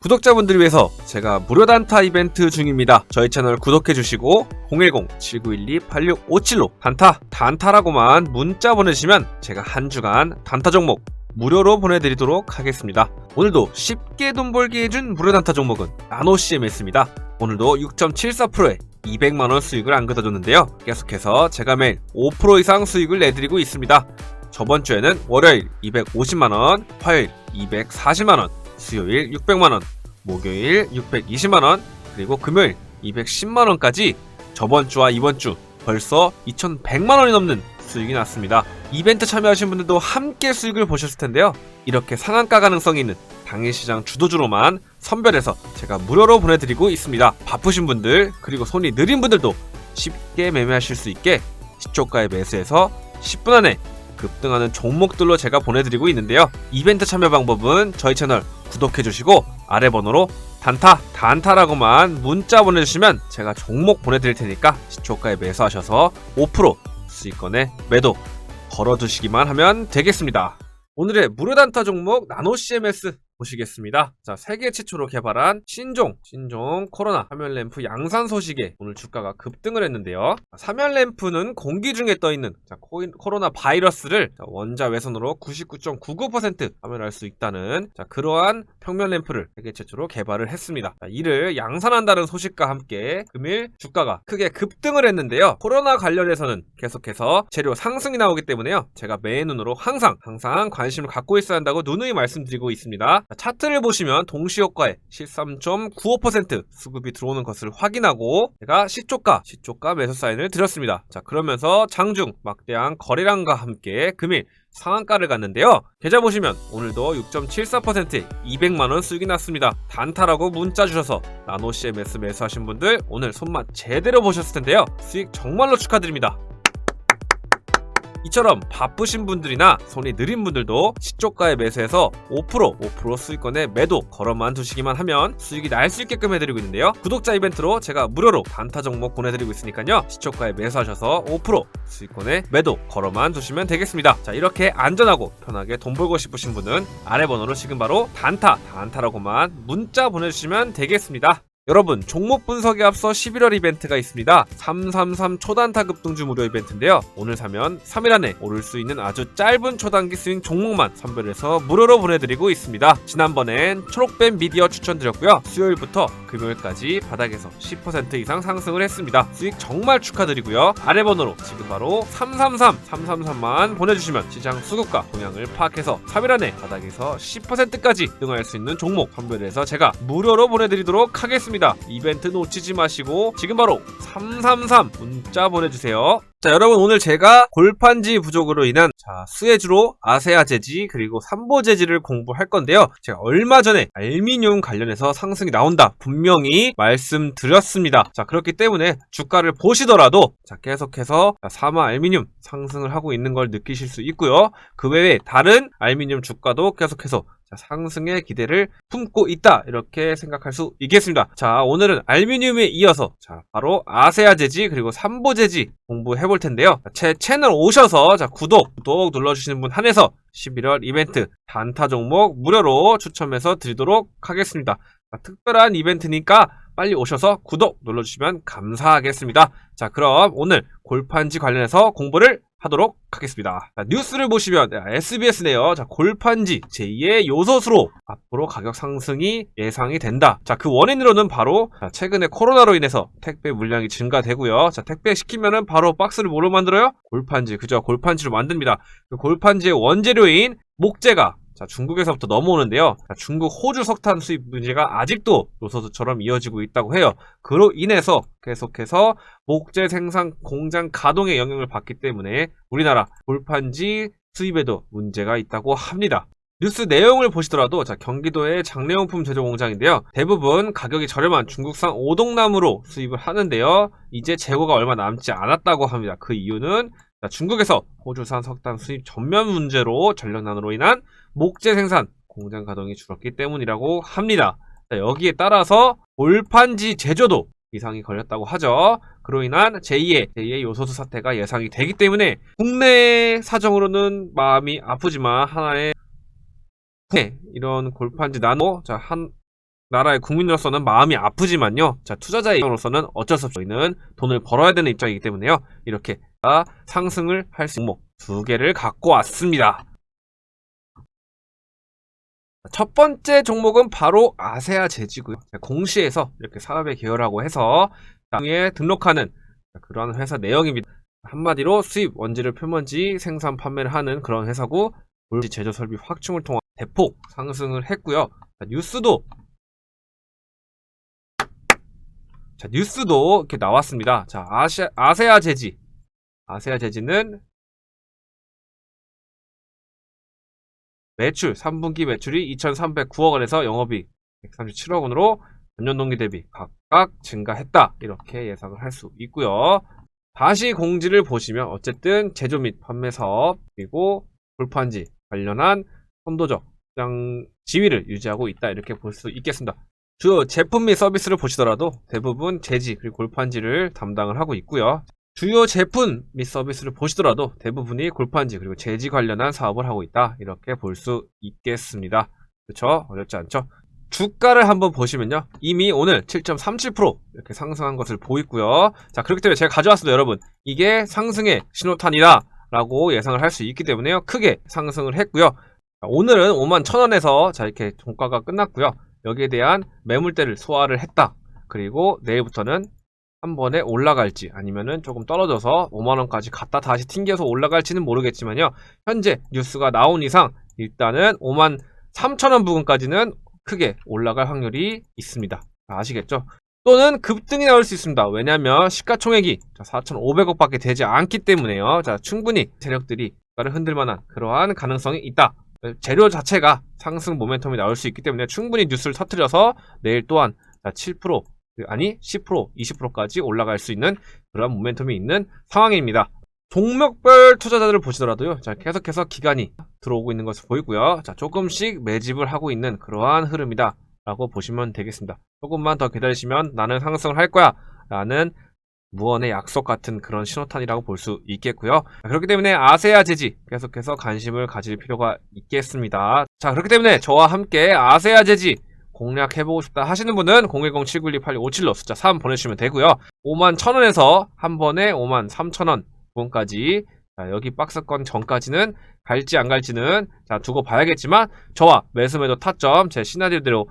구독자분들 위해서 제가 무료 단타 이벤트 중입니다. 저희 채널 구독해주시고 010-7912-8657로 단타, 단타라고만 문자 보내주시면 제가 한 주간 단타 종목 무료로 보내드리도록 하겠습니다. 오늘도 쉽게 돈 벌게 해준 무료 단타 종목은 나노 CMS입니다. 오늘도 6.74%의 200만원 수익을 안겨다 줬는데요. 계속해서 제가 매일 5% 이상 수익을 내드리고 있습니다. 저번 주에는 월요일 250만원, 화요일 240만원, 수요일 600만원, 목요일 620만원, 그리고 금요일 210만원까지 저번 주와 이번 주 벌써 2100만원이 넘는 수익이 났습니다. 이벤트 참여하신 분들도 함께 수익을 보셨을 텐데요. 이렇게 상한가 가능성이 있는 당일 시장 주도주로만 선별해서 제가 무료로 보내드리고 있습니다. 바쁘신 분들, 그리고 손이 느린 분들도 쉽게 매매하실 수 있게 시초가에 매수해서 10분 안에 급등하는 종목들로 제가 보내드리고 있는데요. 이벤트 참여 방법은 저희 채널 구독해주시고 아래 번호로 단타, 단타라고만 문자 보내주시면 제가 종목 보내드릴 테니까 시초가에 매수하셔서 5% 수익권에 매도 걸어두시기만 하면 되겠습니다. 오늘의 무료 단타 종목 나노 CMS 보시겠습니다. 자, 세계 최초로 개발한 신종, 신종 코로나 화면 램프 양산 소식에 오늘 주가가 급등을 했는데요. 사면 램프는 공기 중에 떠 있는 자, 코인- 코로나 바이러스를 자, 원자 외선으로 99.99% 화면할 수 있다는 자, 그러한 평면 램프를 세계 최초로 개발을 했습니다. 자, 이를 양산한다는 소식과 함께 금일 주가가 크게 급등을 했는데요. 코로나 관련해서는 계속해서 재료 상승이 나오기 때문에요. 제가 매의 눈으로 항상 항상 관심을 갖고 있어야 한다고 누누이 말씀드리고 있습니다. 자, 차트를 보시면 동시효과에 13.95% 수급이 들어오는 것을 확인하고 제가 시초가, 시초가 매수 사인을 드렸습니다. 자, 그러면서 장중 막대한 거래량과 함께 금일 상한가를 갔는데요. 계좌 보시면 오늘도 6.74%에 200만원 수익이 났습니다. 단타라고 문자 주셔서 나노 CMS 매수하신 분들 오늘 손맛 제대로 보셨을 텐데요. 수익 정말로 축하드립니다. 이처럼 바쁘신 분들이나 손이 느린 분들도 시초가에 매수해서 5% 5% 수익권에 매도 걸어만 두시기만 하면 수익이 날 수 있게끔 해드리고 있는데요. 구독자 이벤트로 제가 무료로 단타 종목 보내드리고 있으니까요. 시초가에 매수하셔서 5% 수익권에 매도 걸어만 두시면 되겠습니다. 자 이렇게 안전하고 편하게 돈 벌고 싶으신 분은 아래 번호로 지금 바로 단타 단타라고만 문자 보내주시면 되겠습니다. 여러분 종목 분석에 앞서 11월 이벤트가 있습니다. 333 초단 타 급 등주 무료 이벤트인데요. 오늘 사면 3일 안에 오를 수 있는 아주 짧은 초단기 스윙 종목만 선별해서 무료로 보내드리고 있습니다. 지난번엔 초록뱀 미디어 추천드렸고요. 수요일부터 금요일까지 바닥에서 10% 이상 상승을 했습니다. 수익 정말 축하드리고요. 아래 번호로 지금 바로 333 333만 보내주시면 시장 수급과 동향을 파악해서 3일 안에 바닥에서 10%까지 등할 수 있는 종목 선별해서 제가 무료로 보내드리도록 하겠습니다. 이벤트 놓치지 마시고 지금 바로 333 문자 보내주세요. 자 여러분 오늘 제가 골판지 부족으로 인한 자 수혜주로 아세아 재지 그리고 삼보 재지를 공부할 건데요. 제가 얼마 전에 알미늄 관련해서 상승이 나온다 분명히 말씀드렸습니다. 자 그렇기 때문에 주가를 보시더라도 자 계속해서 자, 사마 알미늄 상승을 하고 있는 걸 느끼실 수 있고요. 그 외에 다른 알미늄 주가도 계속해서 자, 상승의 기대를 품고 있다 이렇게 생각할 수 있겠습니다. 자 오늘은 알미늄에 이어서 자 바로 아세아 재지 그리고 삼보 재지 공부해 볼 텐데요. 제 채널 오셔서 자 구독 구독 눌러주시는 분 한해서 11월 이벤트 단타 종목 무료로 추첨해서 드리도록 하겠습니다. 자, 특별한 이벤트니까 빨리 오셔서 구독 눌러주시면 감사하겠습니다. 자 그럼 오늘 골판지 관련해서 공부를 하도록 하겠습니다. 자, 뉴스를 보시면 SBS네요. 자, 골판지 제2의 요소수로 앞으로 가격 상승이 예상이 된다. 자, 그 원인으로는 바로 자, 최근에 코로나로 인해서 택배 물량이 증가되고요. 자, 택배 시키면은 바로 박스를 뭐로 만들어요? 골판지. 그죠? 골판지로 만듭니다. 그 골판지의 원재료인 목재가 자, 중국에서부터 넘어오는데요. 자, 중국 호주 석탄 수입 문제가 아직도 요소수처럼 이어지고 있다고 해요. 그로 인해서 계속해서 목재 생산 공장 가동에 영향을 받기 때문에 우리나라 골판지 수입에도 문제가 있다고 합니다. 뉴스 내용을 보시더라도 자, 경기도의 장례용품 제조 공장인데요. 대부분 가격이 저렴한 중국산 오동나무로 수입을 하는데요. 이제 재고가 얼마 남지 않았다고 합니다. 그 이유는 자, 중국에서 호주산 석탄 수입 전면 문제로 전력난으로 인한 목재 생산 공장 가동이 줄었기 때문이라고 합니다. 자, 여기에 따라서 골판지 제조도 이상이 걸렸다고 하죠. 그로 인한 제2의 제2의 요소수 사태가 예상이 되기 때문에 국내 사정으로는 마음이 아프지만 하나의 네, 이런 골판지 나노 자, 한 나라의 국민으로서는 마음이 아프지만요. 자, 투자자의 입장으로서는 어쩔 수 없이 저희는 돈을 벌어야 되는 입장이기 때문에요. 이렇게 아, 상승을 할 수 있는 두 개를 갖고 왔습니다. 첫 번째 종목은 바로 아세아 제지고요. 자, 공시에서 이렇게 사업에 개설하고 해서 위에 등록하는 그런 회사 내용입니다. 한마디로 수입 원재료 표면지 생산 판매를 하는 그런 회사고 물지 제조 설비 확충을 통한 대폭 상승을 했고요. 자, 뉴스도 자, 뉴스도 이렇게 나왔습니다. 자, 아시, 아세아 제지. 아세아 제지는 매출, 3분기 매출이 2,309억 원에서 영업이익 137억 원으로 전년 동기 대비 각각 증가했다. 이렇게 예상을 할 수 있고요. 다시 공지를 보시면 어쨌든 제조 및 판매 사업 그리고 골판지 관련한 선도적 시장 지위를 유지하고 있다. 이렇게 볼 수 있겠습니다. 주요 제품 및 서비스를 보시더라도 대부분 제지 그리고 골판지를 담당을 하고 있고요. 주요 제품 및 서비스를 보시더라도 대부분이 골판지 그리고 제지 관련한 사업을 하고 있다. 이렇게 볼 수 있겠습니다. 그렇죠? 어렵지 않죠? 주가를 한번 보시면요. 이미 오늘 7.37% 이렇게 상승한 것을 보이고요. 자, 그렇기 때문에 제가 가져왔습니다, 여러분. 이게 상승의 신호탄이다. 라고 예상을 할 수 있기 때문에요. 크게 상승을 했고요. 자, 오늘은 5만 1000원에서 자, 이렇게 종가가 끝났고요. 여기에 대한 매물대를 소화를 했다. 그리고 내일부터는 한 번에 올라갈지 아니면은 조금 떨어져서 5만원까지 갔다 다시 튕겨서 올라갈지는 모르겠지만요. 현재 뉴스가 나온 이상 일단은 5만 3천원 부근까지는 크게 올라갈 확률이 있습니다. 아시겠죠? 또는 급등이 나올 수 있습니다. 왜냐하면 시가총액이 4,500억 밖에 되지 않기 때문에요. 자, 충분히 세력들이 주가를 흔들 만한 그러한 가능성이 있다. 재료 자체가 상승 모멘텀이 나올 수 있기 때문에 충분히 뉴스를 터뜨려서 내일 또한 7% 아니 10% 20%까지 올라갈 수 있는 그런 모멘텀이 있는 상황입니다. 종목별 투자자들을 보시더라도요. 자, 계속해서 기간이 들어오고 있는 것을 보이고요. 자, 조금씩 매집을 하고 있는 그러한 흐름이다. 라고 보시면 되겠습니다. 조금만 더 기다리시면 나는 상승을 할 거야. 라는 무언의 약속 같은 그런 신호탄이라고 볼 수 있겠고요. 자, 그렇기 때문에 아세아 제지 계속해서 관심을 가질 필요가 있겠습니다. 자, 그렇기 때문에 저와 함께 아세아 제지 공략해보고 싶다 하시는 분은 010-7912-8257로 숫자 3 보내주시면 되고요. 5만 1000원에서 한 번에 5만 3000원 부분까지 자, 여기 박스권 전까지는 갈지 안 갈지는 자 두고 봐야겠지만 저와 매수매도 타점 제 시나리오대로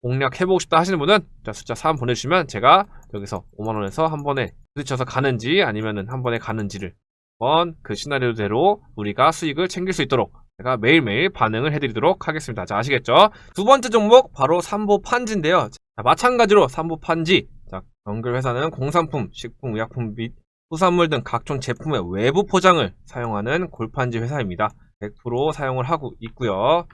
공략해보고 싶다 하시는 분은 자 숫자 3 보내주시면 제가 여기서 5만원에서 한 번에 부딪혀서 가는지 아니면은 한 번에 가는지를 한번 그 시나리오대로 우리가 수익을 챙길 수 있도록 제가 매일매일 반응을 해드리도록 하겠습니다. 자 아시겠죠? 두 번째 종목 바로 삼보 판지인데요. 자, 마찬가지로 삼보 판지 자 연결 회사는 공산품, 식품, 의약품 및 수산물 등 각종 제품의 외부 포장을 사용하는 골판지 회사입니다. 100% 사용을 하고 있고요.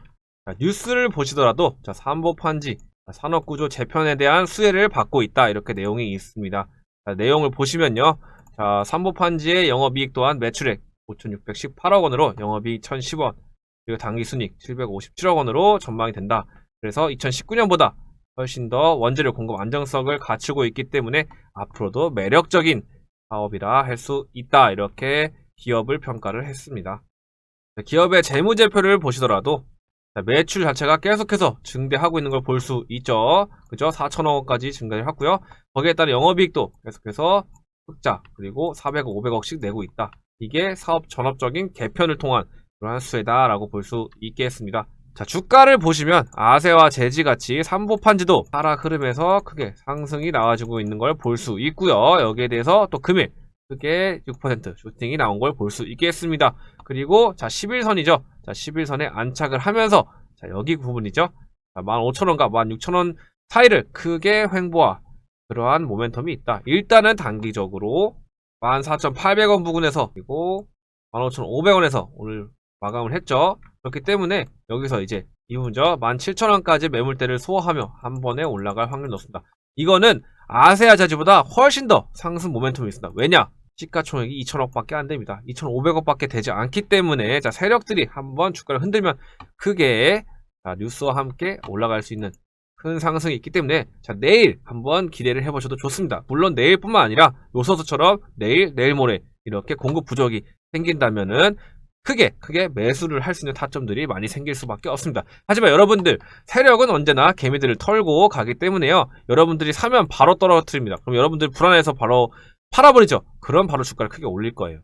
자, 뉴스를 보시더라도 자, 삼보판지 산업구조 재편에 대한 수혜를 받고 있다 이렇게 내용이 있습니다. 자, 내용을 보시면요. 자, 삼보판지의 영업이익 또한 매출액 5,618억 원으로 영업이익 1,010원 그리고 당기 순익 757억 원으로 전망이 된다. 그래서 2019년보다 훨씬 더 원재료 공급 안정성을 갖추고 있기 때문에 앞으로도 매력적인 사업이라 할 수 있다. 이렇게 기업을 평가를 했습니다. 기업의 재무제표를 보시더라도 매출 자체가 계속해서 증대하고 있는 걸 볼 수 있죠. 그죠? 4천억 원까지 증가를 했고요. 거기에 따른 영업이익도 계속해서 흑자 그리고 400억, 500억씩 내고 있다. 이게 사업 전업적인 개편을 통한 그러한 수혜다라고 볼 수 있겠습니다. 자, 주가를 보시면 아세와 제지같이 삼보판지도 하락 흐름에서 크게 상승이 나와주고 있는 걸 볼 수 있고요. 여기에 대해서 또 금일 크게 6% 슈팅이 나온 걸 볼 수 있겠습니다. 그리고 자 11선이죠. 자 11선에 안착을 하면서 자 여기 부분이죠. 자, 15,000원과 16,000원 사이를 크게 횡보와 그러한 모멘텀이 있다. 일단은 단기적으로 14,800원 부근에서 그리고 15,500원에서 오늘 마감을 했죠. 그렇기 때문에 여기서 이제 이 부분죠. 17,000원까지 매물대를 소화하며 한 번에 올라갈 확률이 높습니다. 이거는 아세아 자지보다 훨씬 더 상승 모멘텀이 있습니다. 왜냐? 시가총액이 2천억밖에 안 됩니다. 2,500억밖에 되지 않기 때문에 자 세력들이 한번 주가를 흔들면 크게 자, 뉴스와 함께 올라갈 수 있는 큰 상승이 있기 때문에 자 내일 한번 기대를 해보셔도 좋습니다. 물론 내일뿐만 아니라 요소수처럼 내일, 내일 모레 이렇게 공급 부족이 생긴다면은 크게 크게 매수를 할 수 있는 타점들이 많이 생길 수밖에 없습니다. 하지만 여러분들 세력은 언제나 개미들을 털고 가기 때문에요. 여러분들이 사면 바로 떨어뜨립니다. 그럼 여러분들 불안해서 바로 팔아버리죠. 그럼 바로 주가를 크게 올릴 거예요.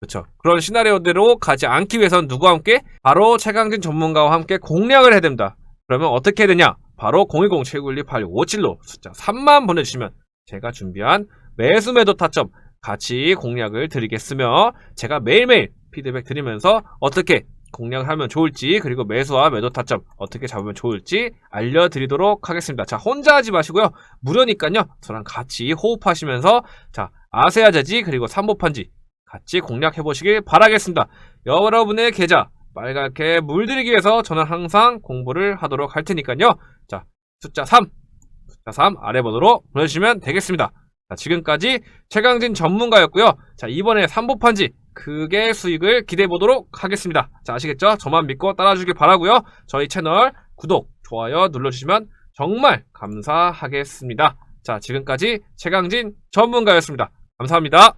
그렇죠. 그런 시나리오대로 가지 않기 위해선 누구와 함께 바로 최강진 전문가와 함께 공략을 해야 됩니다. 그러면 어떻게 해야 되냐? 바로 010-7912-8657로 숫자 3만 보내주시면 제가 준비한 매수 매도 타점 같이 공략을 드리겠으며 제가 매일매일 피드백 드리면서 어떻게 공략을 하면 좋을지 그리고 매수와 매도 타점 어떻게 잡으면 좋을지 알려드리도록 하겠습니다. 자 혼자 하지 마시고요. 무료니까요. 저랑 같이 호흡하시면서 자 아세아 재지 그리고 삼보판지 같이 공략해 보시길 바라겠습니다. 여러분의 계좌 빨갛게 물들이기 위해서 저는 항상 공부를 하도록 할 테니까요. 자 숫자 3 숫자 3 아래 번호로 보내주시면 되겠습니다. 자, 지금까지 최강진 전문가였고요. 자, 이번에 삼보판지 크게 수익을 기대해 보도록 하겠습니다. 자, 아시겠죠? 저만 믿고 따라주길 바라고요. 저희 채널 구독, 좋아요 눌러주시면 정말 감사하겠습니다. 자, 지금까지 최강진 전문가였습니다. 감사합니다.